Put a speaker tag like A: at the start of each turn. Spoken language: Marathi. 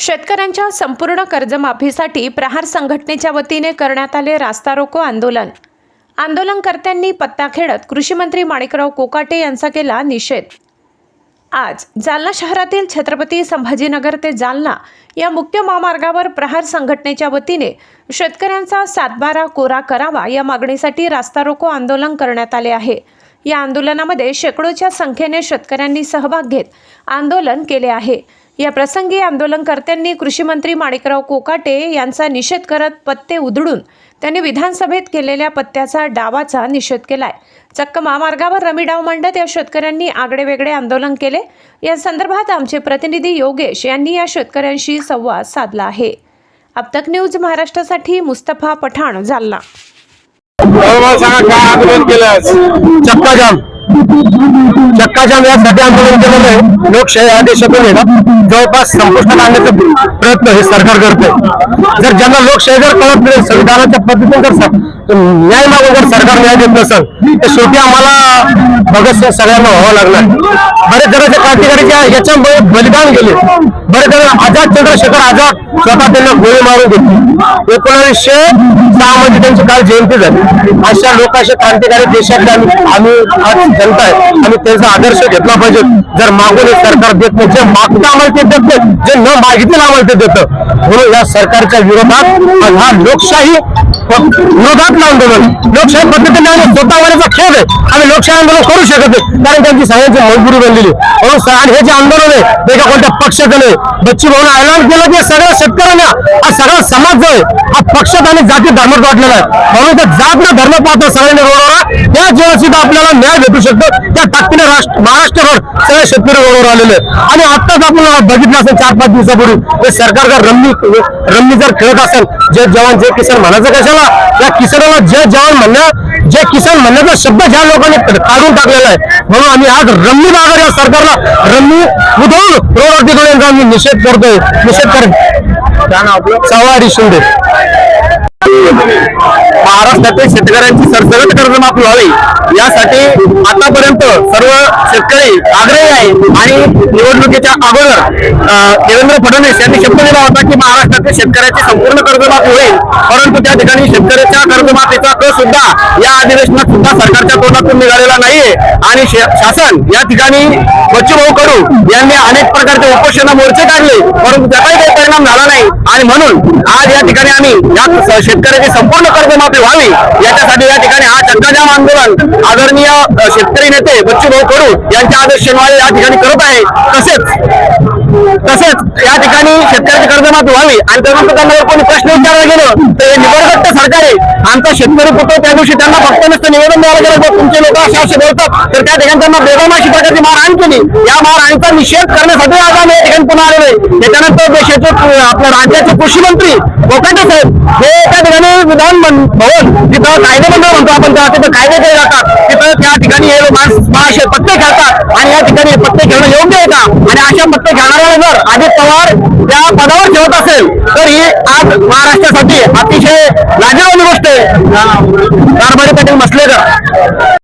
A: शेतकऱ्यांच्या संपूर्ण कर्जमाफीसाठी प्रहार संघटनेच्या वतीने करण्यात आले रास्ता रोको आंदोलन. आंदोलनकर्त्यांनी पत्ता खेळत कृषीमंत्री माणिकराव कोकाटे यांचा केला निषेध. आज जालना शहरातील छत्रपती संभाजीनगर ते जालना या मुख्य महामार्गावर प्रहार संघटनेच्या वतीने शेतकऱ्यांचा सातबारा कोरा करावा या मागणीसाठी रास्ता रोको आंदोलन करण्यात आले आहे. या आंदोलनामध्ये शेकडोच्या संख्येने शेतकऱ्यांनी सहभाग घेत आंदोलन केले आहे. या प्रसंगी आंदोलनकर्त्यांनी कृषीमंत्री माणिकराव कोकाटे यांचा निषेध करत पत्ते उधळून त्यांनी विधानसभेत केलेल्या पत्त्याचा डावाचा निषेध केलाय. चक्क महामार्गावर रमी डाव मांडत या शेतकऱ्यांनी आगळेवेगळे आंदोलन केले. या संदर्भात आमचे प्रतिनिधी योगेश यांनी या शेतकऱ्यांशी संवाद साधला आहे. अबतक न्यूज महाराष्ट्रासाठी मुस्तफा पठाण जालना.
B: सांगा काय आंदोलन केलं चक्काजाम. चक्काजाम यासाठी आंदोलन केलेलं आहे. लोकशाही आदेशातून आहे जवळपास संपुष्टात आणण्याचा प्रयत्न हे सरकार करते जर ज्यांना लोकशाही जर कळत नाही संविधानाच्या पद्धतीने जर न्याय मागून जर सरकार न्याय देत नसेल तर शेवटी आम्हाला भगतसिंग सगळ्यांना व्हावं लागणार. बरेच जणांच्या क्रांतिकारीच्या याच्यामुळे बलिदान गेले. बरेच जण आझाद चंद्रशेखर आझाद स्वतः त्यांना गोळी मारून घेतली. एकोणीसशे सहा मध्ये त्यांची काल जयंती झाली. अशा लोकांशी क्रांतिकारी देशातले आम्ही आम्ही आज जनता आहे. आणि त्यांचा आदर्श घेतला पाहिजे. जर मागून सरकार देत नाही जे मागतं आम्हाला ते देत नाही जे न मागितलं आम्हाला ते देतं. म्हणून या सरकारच्या विरोधात हा लोकशाही विरोधातलं आंदोलन. लोकशाही पद्धतीने आम्ही स्वतःवरचा खेळ आहे. आम्ही लोकशाही आंदोलन करू शकत नाही. कारण त्यांची सगळ्यांची मजबुरी बनलेली म्हणून आणि हे जे आंदोलन आहे ते एका कोणत्या पक्षाचं नाही. बच्ची भाऊन ऐलान केलं की सगळ्या शेतकऱ्यांना हा सगळा समाज जो आहे हा पक्षात आणि जाती धर्मात वाटलेला आहे. म्हणून ते जात ना धर्म पाहतो सगळ्यांनी रोडवर त्या जीवनसिद्धा आपल्याला न्याय भेटू शकतो त्या ताकदीने राष्ट्र महाराष्ट्रभर सगळे शेतकरी रोडवर आलेले. आणि आत्ताच आपण बघितलं असेल चार पाच दिवसापूर्वी हे सरकार जर रम्मी रम्मी जर खेळत असेल जे जवान जे किसान म्हणायचं कशाला? त्या किसानाला जे जवान म्हणण्या जे किसान म्हणण्याचा शब्द ज्या लोकांनी काढून टाकलेला आहे. म्हणून आम्ही आज रम्मी नागर या सरकारला रम्मी उधळून रोडवरती आम्ही निषेध करतोय. निषेध कर सवारी शिंदे. महाराष्ट्रातील शेतकऱ्यांची सरसकट कर्जमाफी व्हावी. यासाठी आतापर्यंत सर्व शेतकरी आग्रही आहे आणि निवडणुकीच्या अगोदर देवेंद्र फडणवीस यांनी शब्द दिला होता की महाराष्ट्रातील शेतकऱ्याची संपूर्ण कर्जमाफी होईल. परंतु त्या ठिकाणी शेतकऱ्याच्या कर्जमाफीचा कर सुद्धा या अधिवेशनात सुद्धा सरकारच्या तोंडातून निघालेला नाहीये. आणि शासन या ठिकाणी बच्चूभाऊ कडू यांनी अनेक प्रकारचे उपोषण मोर्चे काढले परंतु त्याचाही काही परिणाम झाला नाही. आणि म्हणून आज या ठिकाणी आम्ही या शेतकऱ्याची संपूर्ण कर्जमाफी व्हावी याच्यासाठी या ठिकाणी हा चक्काजाम आंदोलन आदरणीय शेतकरी नेते बच्चूभाऊ कडू यांच्या आदर्श शनिवारी या ठिकाणी करत आहे. तसेच तसेच या ठिकाणी शेतकऱ्याची कर्जमाफी व्हावी आणि त्यानंतर त्यांना जर कोणी प्रश्न विचारला गेलं तर हे निबरगट्ट सरकार आहे. आमचा शेतकरी पुत्र त्या दिवशी त्यांना फक्त नुसतं निवेदन द्यायला गेलं तर तुमचे लोक असे असे बोलतात. तर त्या ठिकाणी त्यांना बेगम अशी प्रकारची मारहाण केली. या मारहाणीचा निषेध करण्यासाठी आज आम्ही या ठिकाणी पुन्हा आलेलो आहे. त्याच्यानंतर देशाचे आपल्या राज्याचे कृषी मंत्री कोकाटे साहेब भवन भवन. जिथं कायदे म्हणतो आपण तेव्हा तिथं कायदे केले जातात. तिथं त्या ठिकाणी हे पत्ते खेळतात. आणि या ठिकाणी पत्ते खेळणं योग्य आहे का? आणि अशा पत्ते खेळणाऱ्याला जर अजित पवार त्या पदावर ठेवत असेल तर ही आज महाराष्ट्रासाठी अतिशय लाजवानी गोष्ट आहे. कारभारी पाटील मसलेकर